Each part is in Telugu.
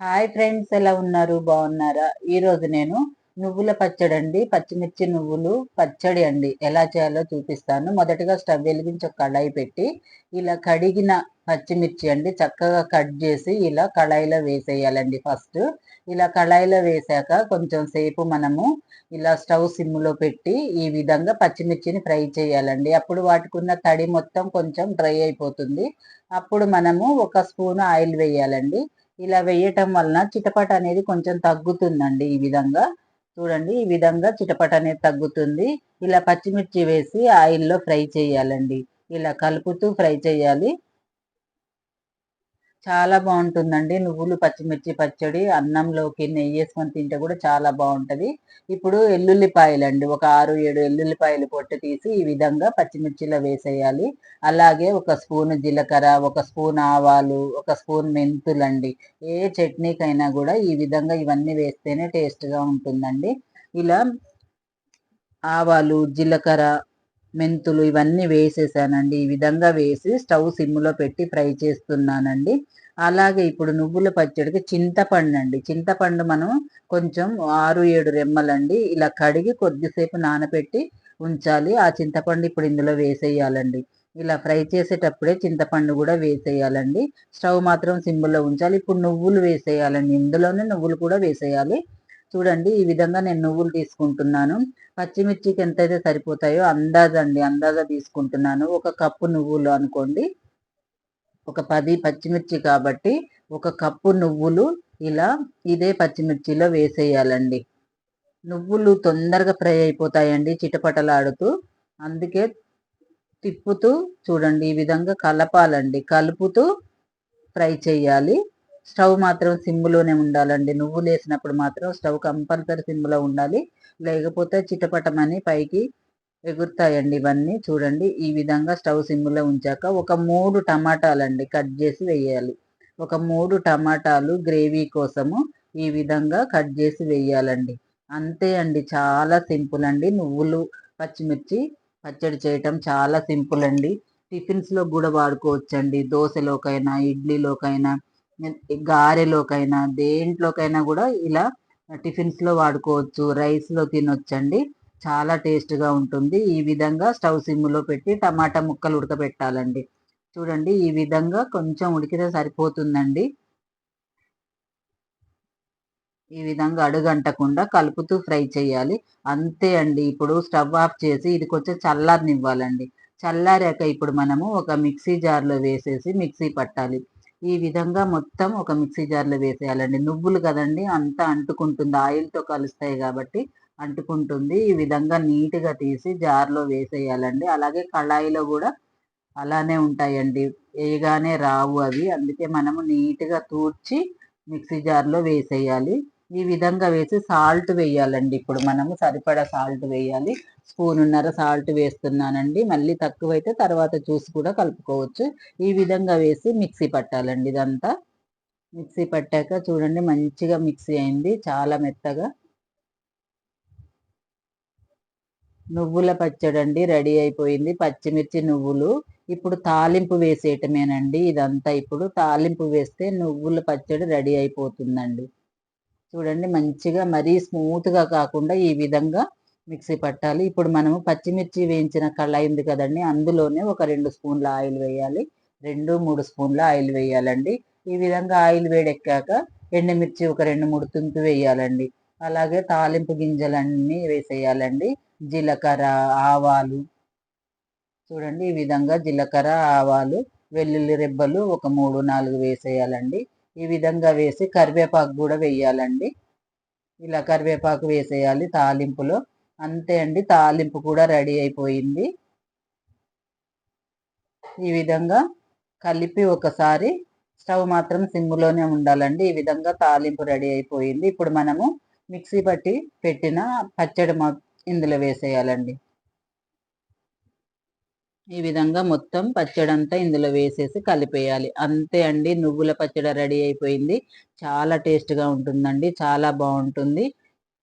హాయ్ ఫ్రెండ్స్ ఎలా ఉన్నారు? బాగున్నారా? ఈరోజు నేను నువ్వుల పచ్చడి అండి. పచ్చిమిర్చి నువ్వులు పచ్చడి అండి. ఎలా చేయాలో చూపిస్తాను. మొదటగా స్టవ్ వెలిగించి ఒక కళాయి పెట్టి ఇలా కడిగిన పచ్చిమిర్చి అండి చక్కగా కట్ చేసి ఇలా కళాయిలో వేసేయాలండి ఫస్ట్. ఇలా కళాయిలో వేసాక కొంచెం సేపు మనము ఇలా స్టవ్ సిమ్లో పెట్టి ఈ విధంగా పచ్చిమిర్చిని ఫ్రై చేయాలండి. అప్పుడు వాటికి ఉన్న తడి మొత్తం కొంచెం డ్రై అయిపోతుంది. అప్పుడు మనము ఒక స్పూన్ ఆయిల్ వేయాలండి. ఇలా వేయటం వలన చిటపట అనేది కొంచెం తగ్గుతుందండి ఈ విధంగా. చూడండి ఈ విధంగా చిటపట అనేది తగ్గుతుంది. ఇలా పచ్చిమిర్చి వేసి ఆయిల్లో ఫ్రై చేయాలండి. ఇలా కలుపుతూ ఫ్రై చేయాలి. చాలా బాగుంటుందండి. నువ్వులు పచ్చిమిర్చి పచ్చడి అన్నంలోకి నెయ్యి వేసుకొని తింటే కూడా చాలా బాగుంటుంది. ఇప్పుడు ఎల్లుల్లిపాయలు అండి ఒక ఆరు ఏడు ఎల్లుల్లిపాయలు పొట్టు తీసి ఈ విధంగా పచ్చిమిర్చిలో వేసేయాలి. అలాగే ఒక స్పూన్ జీలకర్ర ఒక స్పూన్ ఆవాలు ఒక స్పూన్ మెంతులండి. ఏ చట్నీకైనా కూడా ఈ విధంగా ఇవన్నీ వేస్తేనే టేస్ట్గా ఉంటుందండి. ఇలా ఆవాలు జీలకర్ర మెంతులు ఇవన్నీ వేసేసానండి. ఈ విధంగా వేసి స్టవ్ సిమ్లో పెట్టి ఫ్రై చేస్తున్నానండి. అలాగే ఇప్పుడు నువ్వుల పచ్చడికి చింతపండు అండి చింతపండు మనం కొంచెం ఆరు ఏడు రెమ్మలండి. ఇలా కడిగి కొద్దిసేపు నానబెట్టి ఉంచాలి. ఆ చింతపండు ఇప్పుడు ఇందులో వేసేయాలండి. ఇలా ఫ్రై చేసేటప్పుడే చింతపండు కూడా వేసేయాలండి. స్టవ్ మాత్రం సిమ్లో ఉంచాలి. ఇప్పుడు నువ్వులు వేసేయాలండి. ఇందులోనే నువ్వులు కూడా వేసేయాలి. చూడండి ఈ విధంగా నేను నువ్వులు తీసుకుంటున్నాను. పచ్చిమిర్చికి ఎంతైతే సరిపోతాయో అందాజ అండి అందాజ తీసుకుంటున్నాను. ఒక కప్పు నువ్వులు అనుకోండి. ఒక పది పచ్చిమిర్చి కాబట్టి ఒక కప్పు నువ్వులు ఇలా ఇదే పచ్చిమిర్చిలో వేసేయాలండి. నువ్వులు తొందరగా ఫ్రై అయిపోతాయండి చిటపటలాడుతూ. అందుకే తిప్పుతూ చూడండి ఈ విధంగా కలపాలండి. కలుపుతూ ఫ్రై చేయాలి. స్టవ్ మాత్రం సిమ్లోనే ఉండాలండి. నువ్వులు వేసినప్పుడు మాత్రం స్టవ్ కంపల్సరీ సిమ్లో ఉండాలి. లేకపోతే చిటపటమని పైకి ఎగురుతాయండి ఇవన్నీ. చూడండి ఈ విధంగా స్టవ్ సిమ్లో ఉంచాక ఒక మూడు టమాటాలండి కట్ చేసి వేయాలి. ఒక మూడు టమాటాలు గ్రేవీ కోసము ఈ విధంగా కట్ చేసి వేయాలండి. అంతే అండి చాలా సింపుల్ అండి. నువ్వులు పచ్చిమిర్చి పచ్చడి చేయటం చాలా సింపుల్ అండి. టిఫిన్స్లో కూడా వాడుకోవచ్చండి. దోశలోకైనా ఇడ్లీలోకైనా గారెలోకైనా దేంట్లోకైనా కూడా ఇలా టిఫిన్స్లో వాడుకోవచ్చు. రైస్లో తినొచ్చండి. చాలా టేస్ట్గా ఉంటుంది. ఈ విధంగా స్టవ్ సిమ్లో పెట్టి టమాటా ముక్కలు ఉడకబెట్టాలండి. చూడండి ఈ విధంగా కొంచెం ఉడికితే సరిపోతుందండి. ఈ విధంగా అడుగంటకుండా కలుపుతూ ఫ్రై చేయాలి. అంతే అండి. ఇప్పుడు స్టవ్ ఆఫ్ చేసి ఇది కొంచెం చల్లారనివ్వాలండి. చల్లారాక ఇప్పుడు మనము ఒక మిక్సీ జార్లో వేసేసి మిక్సీ పట్టాలి. ఈ విధంగా మొత్తం ఒక మిక్సీ జార్లో వేసేయాలండి. నువ్వులు కదండి అంతా అంటుకుంటుంది. ఆయిల్తో కలుస్తాయి కాబట్టి అంటుకుంటుంది. ఈ విధంగా నీట్గా తీసి జార్లో వేసేయాలండి. అలాగే కళాయిలో కూడా అలానే ఉంటాయండి. వేయగానే రావు అవి. అందుకే మనము నీట్గా తూడ్చి మిక్సీ జార్లో వేసేయాలి. ఈ విధంగా వేసి సాల్ట్ వేయాలండి. ఇప్పుడు మనము సరిపడా సాల్ట్ వేయాలి. స్పూనున్నర సాల్ట్ వేస్తున్నానండి. మళ్ళీ తక్కువైతే తర్వాత చూసి కూడా కలుపుకోవచ్చు. ఈ విధంగా వేసి మిక్సీ పట్టాలండి ఇదంతా. మిక్సీ పట్టాక చూడండి మంచిగా మిక్సీ అయింది. చాలా మెత్తగా. నువ్వుల పచ్చడండి రెడీ అయిపోయింది. పచ్చిమిర్చి నువ్వులు. ఇప్పుడు తాలింపు వేసేయటమేనండి ఇదంతా. ఇప్పుడు తాలింపు వేస్తే నువ్వుల పచ్చడి రెడీ అయిపోతుందండి. చూడండి మంచిగా మరీ స్మూత్గా కాకుండా ఈ విధంగా మిక్సీ పట్టాలి. ఇప్పుడు మనము పచ్చిమిర్చి వేయించిన కళాయి ఉంది కదండి అందులోనే ఒక రెండు స్పూన్ల ఆయిల్ వేయాలి. రెండు మూడు స్పూన్ల ఆయిల్ వేయాలండి. ఈ విధంగా ఆయిల్ వేడెక్కాక ఎండుమిర్చి ఒక రెండు మూడు తుంపి వేయాలండి. అలాగే తాలింపు గింజలన్నీ వేసేయాలండి. జీలకర్ర ఆవాలు చూడండి ఈ విధంగా జీలకర్ర ఆవాలు వెల్లుల్లి రెబ్బలు ఒక మూడు నాలుగు వేసేయాలండి. ఈ విధంగా వేసి కరివేపాకు కూడా వేయాలండి. ఇలా కరివేపాకు వేసేయాలి తాలింపులో. అంతే అండి తాలింపు కూడా రెడీ అయిపోయింది. ఈ విధంగా కలిపి ఒకసారి స్టవ్ మాత్రం సిమ్లోనే ఉండాలండి. ఈ విధంగా తాలింపు రెడీ అయిపోయింది. ఇప్పుడు మనము మిక్సీ పట్టి పెట్టిన పచ్చడి ఇందులో వేసేయాలండి. ఈ విధంగా మొత్తం పచ్చడి అంతా ఇందులో వేసేసి కలిపేయాలి. అంతే అండి నువ్వుల పచ్చడి రెడీ అయిపోయింది. చాలా టేస్ట్గా ఉంటుందండి చాలా బాగుంటుంది.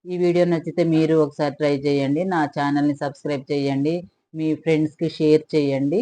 ఈ వీడియో నచ్చితే మీరు ఒకసారి ట్రై చేయండి. నా ఛానల్ని సబ్స్క్రైబ్ చేయండి. మీ ఫ్రెండ్స్కి షేర్ చేయండి.